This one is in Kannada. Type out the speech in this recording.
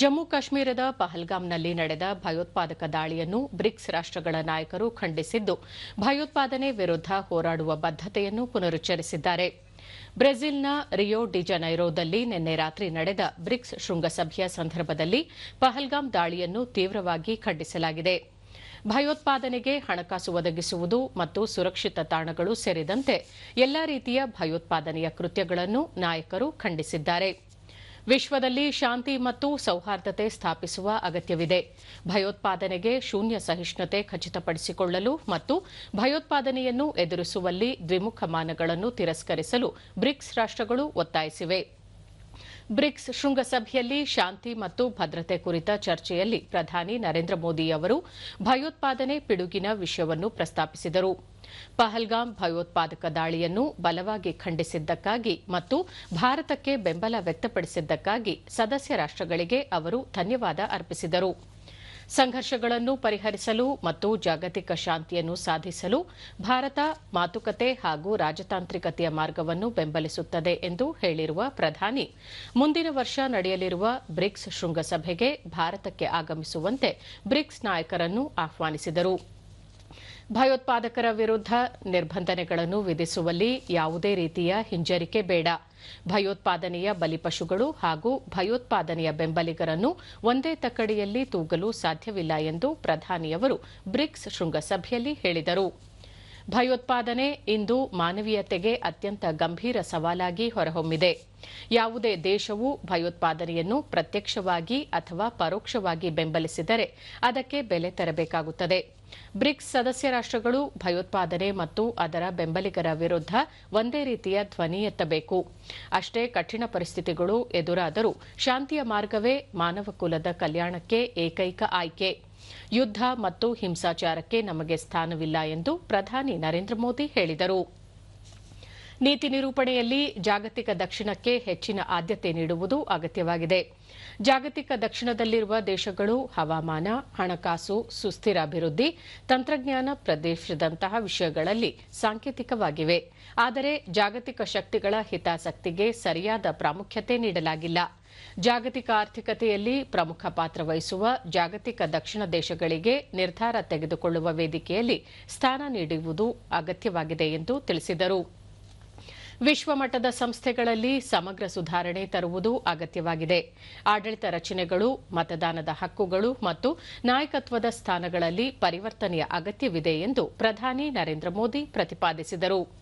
ಜಮ್ಮು ಕಾಶ್ಮೀರದ ಪಹಲ್ಗಾಮ್ನಲ್ಲಿ ನಡೆದ ಭಯೋತ್ಪಾದಕ ದಾಳಿಯನ್ನು ಬ್ರಿಕ್ಸ್ ರಾಷ್ಟಗಳ ನಾಯಕರು ಖಂಡಿಸಿದ್ದು, ಭಯೋತ್ಪಾದನೆ ವಿರುದ್ಧ ಹೋರಾಡುವ ಬದ್ದತೆಯನ್ನು ಪುನರುಚ್ಚರಿಸಿದ್ದಾರೆ. ಬ್ರೆಜಿಲ್ನ ರಿಯೋ ಡಿ ಜನೈರೋದಲ್ಲಿ ನಿನ್ನೆ ರಾತ್ರಿ ನಡೆದ ಬ್ರಿಕ್ಸ್ ಶೃಂಗಸಭೆಯ ಸಂದರ್ಭದಲ್ಲಿ ಪಹಲ್ಗಾಮ್ ದಾಳಿಯನ್ನು ತೀವ್ರವಾಗಿ ಖಂಡಿಸಲಾಗಿದೆ. ಭಯೋತ್ಪಾದನೆಗೆ ಹಣಕಾಸು ಒದಗಿಸುವುದು ಮತ್ತು ಸುರಕ್ಷಿತ ತಾಣಗಳು ಸೇರಿದಂತೆ ಎಲ್ಲಾ ರೀತಿಯ ಭಯೋತ್ಪಾದನೆಯ ಕೃತ್ಯಗಳನ್ನು ನಾಯಕರು ಖಂಡಿಸಿದ್ದಾರೆ. ವಿಶ್ವದಲ್ಲಿ ಶಾಂತಿ ಮತ್ತು ಸೌಹಾರ್ದತೆ ಸ್ಥಾಪಿಸುವ ಅಗತ್ಯವಿದೆ. ಭಯೋತ್ಪಾದನೆಗೆ ಶೂನ್ಯ ಸಹಿಷ್ಣುತೆ ಖಚಿತಪಡಿಸಿಕೊಳ್ಳಲು ಮತ್ತು ಭಯೋತ್ಪಾದನೆಯನ್ನು ಎದುರಿಸುವಲ್ಲಿ ದ್ವಿಮುಖ ಮಾನಗಳನ್ನು ತಿರಸ್ಕರಿಸಲು ಬ್ರಿಕ್ಸ್ ರಾಷ್ಟಗಳು ಒತ್ತಾಯಿಸಿವೆ. ಬ್ರಿಕ್ಸ್ ಶೃಂಗಸಭೆಯಲ್ಲಿ ಶಾಂತಿ ಮತ್ತು ಭದ್ರತೆ ಕುರಿತ ಚರ್ಚೆಯಲ್ಲಿ ಪ್ರಧಾನಿ ನರೇಂದ್ರ ಮೋದಿ ಅವರು ಭಯೋತ್ಪಾದನೆ ಪಿಡುಗಿನ ವಿಷಯವನ್ನು ಪ್ರಸ್ತಾಪಿಸಿದರು. ಪಹಲ್ಗಾಮ್ ಭಯೋತ್ಪಾದಕ ದಾಳಿಯನ್ನು ಬಲವಾಗಿ ಖಂಡಿಸಿದ್ದಕ್ಕಾಗಿ ಮತ್ತು ಭಾರತಕ್ಕೆ ಬೆಂಬಲ ವ್ಯಕ್ತಪಡಿಸಿದ್ದಕ್ಕಾಗಿ ಸದಸ್ಯ ರಾಷ್ಟಗಳಿಗೆ ಅವರು ಧನ್ಯವಾದ ಅರ್ಪಿಸಿದರು. ಸಂಘರ್ಷಗಳನ್ನು ಪರಿಹರಿಸಲು ಮತ್ತು ಜಾಗತಿಕ ಶಾಂತಿಯನ್ನು ಸಾಧಿಸಲು ಭಾರತ ಮಾತುಕತೆ ಹಾಗೂ ರಾಜತಾಂತ್ರಿಕತೆಯ ಮಾರ್ಗವನ್ನು ಬೆಂಬಲಿಸುತ್ತದೆ ಎಂದು ಹೇಳಿರುವ ಪ್ರಧಾನಿ, ಮುಂದಿನ ವರ್ಷ ನಡೆಯಲಿರುವ ಬ್ರಿಕ್ಸ್ ಶೃಂಗಸಭೆಗೆ ಭಾರತಕ್ಕೆ ಆಗಮಿಸುವಂತೆ ಬ್ರಿಕ್ಸ್ ನಾಯಕರನ್ನು ಆಹ್ವಾನಿಸಿದರು. ಭಯೋತ್ಪಾದಕರ ವಿರುದ್ಧ ನಿರ್ಬಂಧನೆಗಳನ್ನು ವಿಧಿಸುವಲ್ಲಿ ಯಾವುದೇ ರೀತಿಯ ಹಿಂಜರಿಕೆ ಬೇಡ. ಭಯೋತ್ಪಾದನೆಯ ಬಲಿಪಶುಗಳು ಹಾಗೂ ಭಯೋತ್ಪಾದನೆಯ ಬೆಂಬಲಿಗರನ್ನು ಒಂದೇ ತಕ್ಕಡಿಯಲ್ಲಿ ತೂಗಲು ಸಾಧ್ಯವಿಲ್ಲ ಎಂದು ಪ್ರಧಾನಿಯವರು ಬ್ರಿಕ್ಸ್ ಶೃಂಗಸಭೆಯಲ್ಲಿ ಹೇಳಿದರು. ಭಯೋತ್ಪಾದನೆ ಇಂದು ಮಾನವೀಯತೆಗೆ ಅತ್ಯಂತ ಗಂಭೀರ ಸವಾಲಾಗಿ ಹೊರಹೊಮ್ಮಿದೆ. ಯಾವುದೇ ದೇಶವು ಭಯೋತ್ಪಾದನೆಯನ್ನು ಪ್ರತ್ಯಕ್ಷವಾಗಿ ಅಥವಾ ಪರೋಕ್ಷವಾಗಿ ಬೆಂಬಲಿಸಿದರೆ ಅದಕ್ಕೆ ಬೆಲೆ ತೆರಬೇಕಾಗುತ್ತದೆ. ಬ್ರಿಕ್ಸ್ ಸದಸ್ಯ ರಾಷ್ಟಗಳು ಭಯೋತ್ಪಾದನೆ ಮತ್ತು ಅದರ ಬೆಂಬಲಿಗರ ವಿರುದ್ಧ ಒಂದೇ ರೀತಿಯ ಧ್ವನಿ ಎತ್ತಬೇಕು. ಅಷ್ಟೇ ಕಠಿಣ ಪರಿಸ್ಥಿತಿಗಳು ಎದುರಾದರೂ ಶಾಂತಿಯ ಮಾರ್ಗವೇ ಮಾನವ ಕುಲದ ಕಲ್ಯಾಣಕ್ಕೆ ಏಕೈಕ ಆಯ್ಕೆ. ಯುದ್ಧ ಮತ್ತು ಹಿಂಸಾಚಾರಕ್ಕೆ ನಮಗೆ ಸ್ಥಾನವಿಲ್ಲ ಎಂದು ಪ್ರಧಾನಿ ನರೇಂದ್ರ ಮೋದಿ ಹೇಳಿದರು. ನೀತಿ ನಿರೂಪಣೆಯಲ್ಲಿ ಜಾಗತಿಕ ದಕ್ಷಿಣಕ್ಕೆ ಹೆಚ್ಚಿನ ಆದ್ಯತೆ ನೀಡುವುದು ಅಗತ್ಯವಾಗಿದೆ. ಜಾಗತಿಕ ದಕ್ಷಿಣದಲ್ಲಿರುವ ದೇಶಗಳು ಹವಾಮಾನ, ಹಣಕಾಸು, ಸುಸ್ಥಿರ ಅಭಿವೃದ್ಧಿ, ತಂತ್ರಜ್ಞಾನ ಪ್ರದೇಶದಂತಹ ವಿಷಯಗಳಲ್ಲಿ ಸಾಂಕೇತಿಕವಾಗಿವೆ. ಆದರೆ ಜಾಗತಿಕ ಶಕ್ತಿಗಳ ಹಿತಾಸಕ್ತಿಗೆ ಸರಿಯಾದ ಪ್ರಾಮುಖ್ಯತೆ ನೀಡಲಾಗಿಲ್ಲ. ಜಾಗತಿಕ ಆರ್ಥಿಕತೆಯಲ್ಲಿ ಪ್ರಮುಖ ಪಾತ್ರ ವಹಿಸುವ ಜಾಗತಿಕ ದಕ್ಷಿಣ ದೇಶಗಳಿಗೆ ನಿರ್ಧಾರ ತೆಗೆದುಕೊಳ್ಳುವ ವೇದಿಕೆಯಲ್ಲಿ ಸ್ಥಾನ ನೀಡುವುದು ಅಗತ್ಯವಾಗಿದೆ ಎಂದು ತಿಳಿಸಿದರು. ವಿಶ್ವಮಟ್ಟದ ಸಂಸ್ಥೆಗಳಲ್ಲಿ ಸಮಗ್ರ ಸುಧಾರಣೆ ತರುವುದು ಅಗತ್ಯವಾಗಿದೆ. ಆಡಳಿತ ರಚನೆಗಳು, ಮತದಾನದ ಹಕ್ಕುಗಳು ಮತ್ತು ನಾಯಕತ್ವದ ಸ್ಥಾನಗಳಲ್ಲಿ ಪರಿವರ್ತನೆಯ ಅಗತ್ಯವಿದೆ ಎಂದು ಪ್ರಧಾನಿ ನರೇಂದ್ರ ಮೋದಿ ಪ್ರತಿಪಾದಿಸಿದರು.